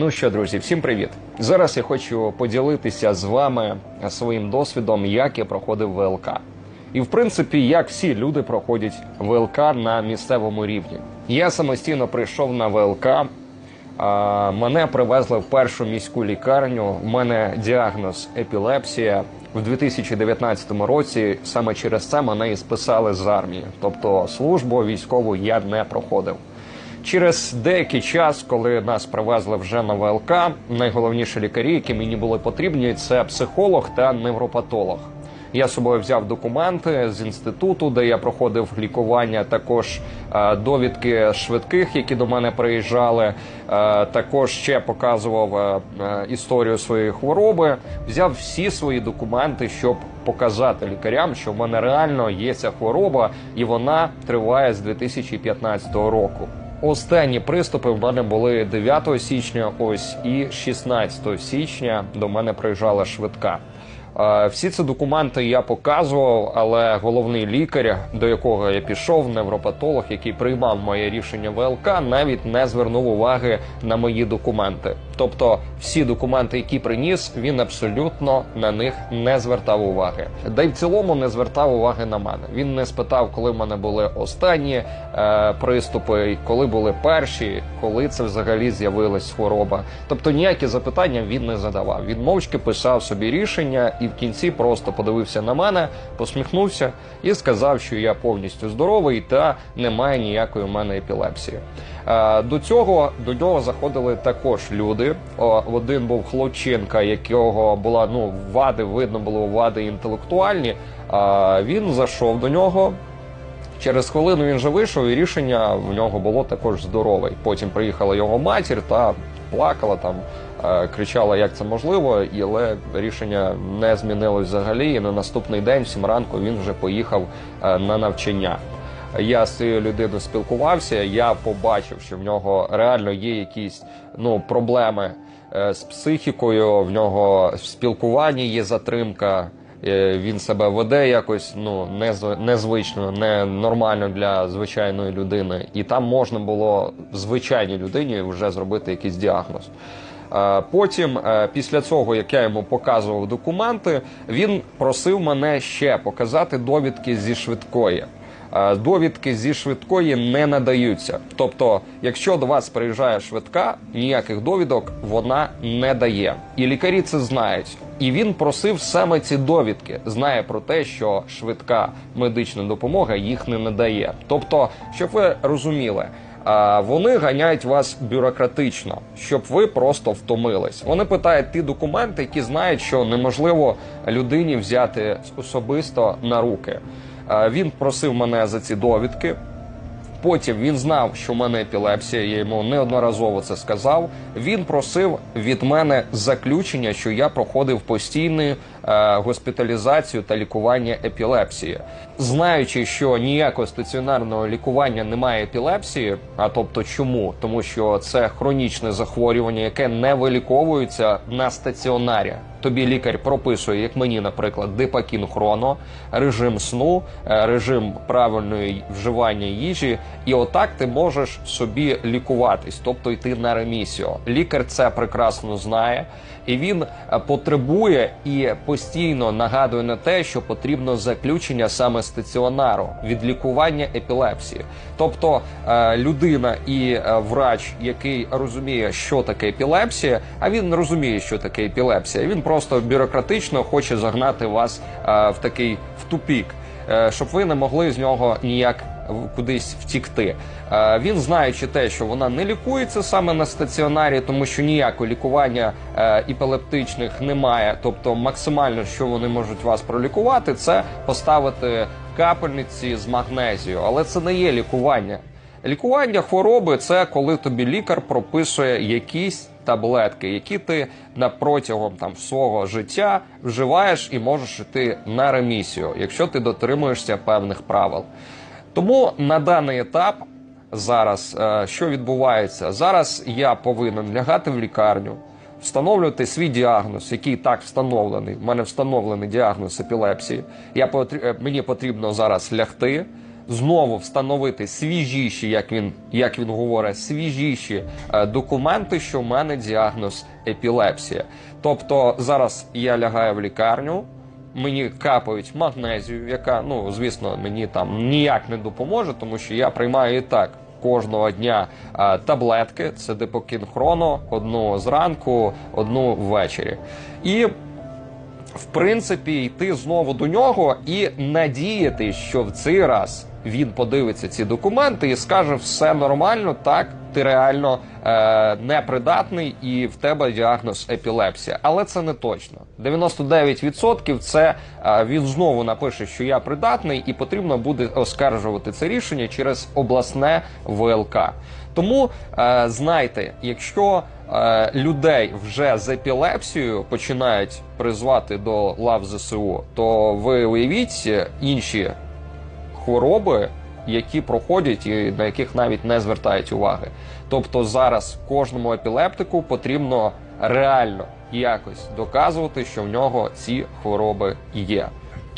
Ну що, друзі, всім привіт! Зараз я хочу поділитися з вами своїм досвідом, як я проходив ВЛК. І в принципі, як всі люди проходять ВЛК на місцевому рівні. Я самостійно прийшов на ВЛК. а, Мене привезли в першу міську лікарню. У мене діагноз епілепсія. В 2019 році саме через це мене і списали з армії. Тобто службу військову я не проходив. Через деякий час, коли нас привезли вже на ВЛК, найголовніші лікарі, які мені були потрібні, це психолог та невропатолог. Я з собою взяв документи з інституту, де я проходив лікування, також е, довідки швидких, які до мене приїжджали. Е, також ще показував е, історію своєї хвороби. Взяв всі свої документи, щоб показати лікарям, що в мене реально є ця хвороба, і вона триває з 2015 року. Останні приступи в мене були 9 січня, ось і 16 січня до мене приїжджала швидка. Е, Всі ці документи я показував, але головний лікар, до якого я пішов, невропатолог, який приймав моє рішення ВЛК, навіть не звернув уваги на мої документи. Тобто, всі документи, які приніс, він абсолютно на них не звертав уваги. Да й в цілому не звертав уваги на мене. Він не спитав, коли в мене були останні е, приступи, коли були перші, коли це взагалі з'явилась хвороба. Тобто ніякі запитання він не задавав. Він мовчки писав собі рішення і в кінці просто подивився на мене, посміхнувся і сказав, що я повністю здоровий та немає ніякої в мене епілепсії. Е, До цього до нього заходили також люди. Один був хлопчинка, якого була ну вади, видно було вади інтелектуальні. А він зайшов до нього. Через хвилину він же вийшов, і рішення в нього було також здорове. Потім приїхала його матір та плакала там, е, кричала, як це можливо, і але рішення не змінилось взагалі. І на наступний день, в сім ранку, він вже поїхав е, на навчання. Я з цією людиною спілкувався. Я побачив, що в нього реально є якісь ну проблеми е, з психікою. В нього в спілкуванні є затримка. Е, Він себе веде якось ну незвично, не нормально для звичайної людини, і там можна було звичайній людині вже зробити якийсь діагноз. Е, Потім, е, після цього, як я йому показував документи, він просив мене ще показати довідки зі швидкої. Довідки зі швидкої не надаються. Тобто, якщо до вас приїжджає швидка, ніяких довідок вона не дає. І лікарі це знають. І він просив саме ці довідки, знає про те, що швидка медична допомога їх не надає. Тобто, щоб ви розуміли. Вони ганяють вас бюрократично, щоб ви просто втомились. Вони питають ті документи, які знають, що неможливо людині взяти особисто на руки. Він просив мене за ці довідки. Потім він знав, що в мене епілепсія, я йому неодноразово це сказав. Він просив від мене заключення, що я проходив постійну е, госпіталізацію та лікування епілепсії. Знаючи, що ніякого стаціонарного лікування немає епілепсії, а тобто чому? Тому що це хронічне захворювання, яке не виліковується на стаціонарі. Тобі лікар прописує, як мені, наприклад, дипакін хроно, режим сну, е, режим правильного вживання їжі, і отак ти можеш собі лікуватись, тобто йти на ремісію. Лікар це прекрасно знає, і він е, потребує і постійно нагадує на те, що потрібно заключення саме стаціонару від лікування епілепсії. Тобто е, людина і врач, який розуміє, що таке епілепсія, а він не розуміє, що таке епілепсія. Він просто бюрократично хоче загнати вас е, в такий в тупік, е, щоб ви не могли з нього ніяк кудись втікти. Е, Він знаючи те, що вона не лікується саме на стаціонарі, тому що ніякого лікування епілептичних немає. Тобто, максимально, що вони можуть вас пролікувати, це поставити капельниці з магнезію, але це не є лікування. Лікування хвороби це коли тобі лікар прописує якісь таблетки, які ти на протягом там свого життя вживаєш і можеш йти на ремісію, якщо ти дотримуєшся певних правил. Тому на даний етап зараз е, що відбувається? Зараз я повинен лягати в лікарню, встановлювати свій діагноз, який так встановлений. У мене встановлений діагноз епілепсії. Я е, мені потрібно зараз лягти. Знову встановити свіжіші, як він, як він говорить, свіжіші е, документи, що в мене діагноз епілепсія. Тобто зараз я лягаю в лікарню, мені капають магнезію, яка, ну звісно, мені там ніяк не допоможе, тому що я приймаю і так. Кожного дня е, таблетки, це депокін хроно, одну зранку, одну ввечері. І в принципі, йти знову до нього і надіяти, що в цей раз він подивиться ці документи і скаже, все нормально, так, ти реально е, непридатний і в тебе діагноз епілепсія. Але це не точно. 99% це е, він знову напише, що я придатний, і потрібно буде оскаржувати це рішення через обласне ВЛК. Тому е, знайте, якщо е, людей вже з епілепсією починають призвати до лав ЗСУ, то ви уявіть інші хвороби, які проходять і на яких навіть не звертають уваги. Тобто зараз кожному епілептику потрібно реально якось доказувати, що в нього ці хвороби є.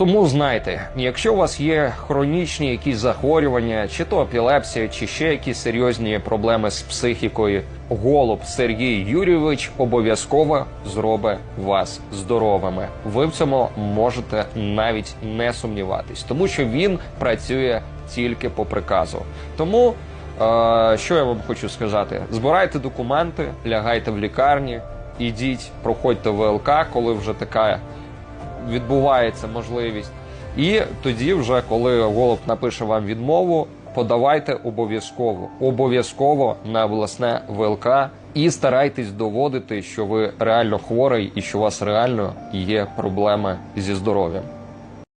Тому знайте, якщо у вас є хронічні якісь захворювання, чи то епілепсія, чи ще якісь серйозні проблеми з психікою, голуб Сергій Юрійович обов'язково зробить вас здоровими. Ви в цьому можете навіть не сумніватись, тому що він працює тільки по приказу. Тому е, що я вам хочу сказати: збирайте документи, лягайте в лікарні, ідіть, проходьте ВЛК, коли вже така відбувається можливість. І тоді, вже коли голуб напише вам відмову, подавайте обов'язково, обов'язково на обласне ВЛК і старайтесь доводити, що ви реально хворий і що у вас реально є проблеми зі здоров'ям.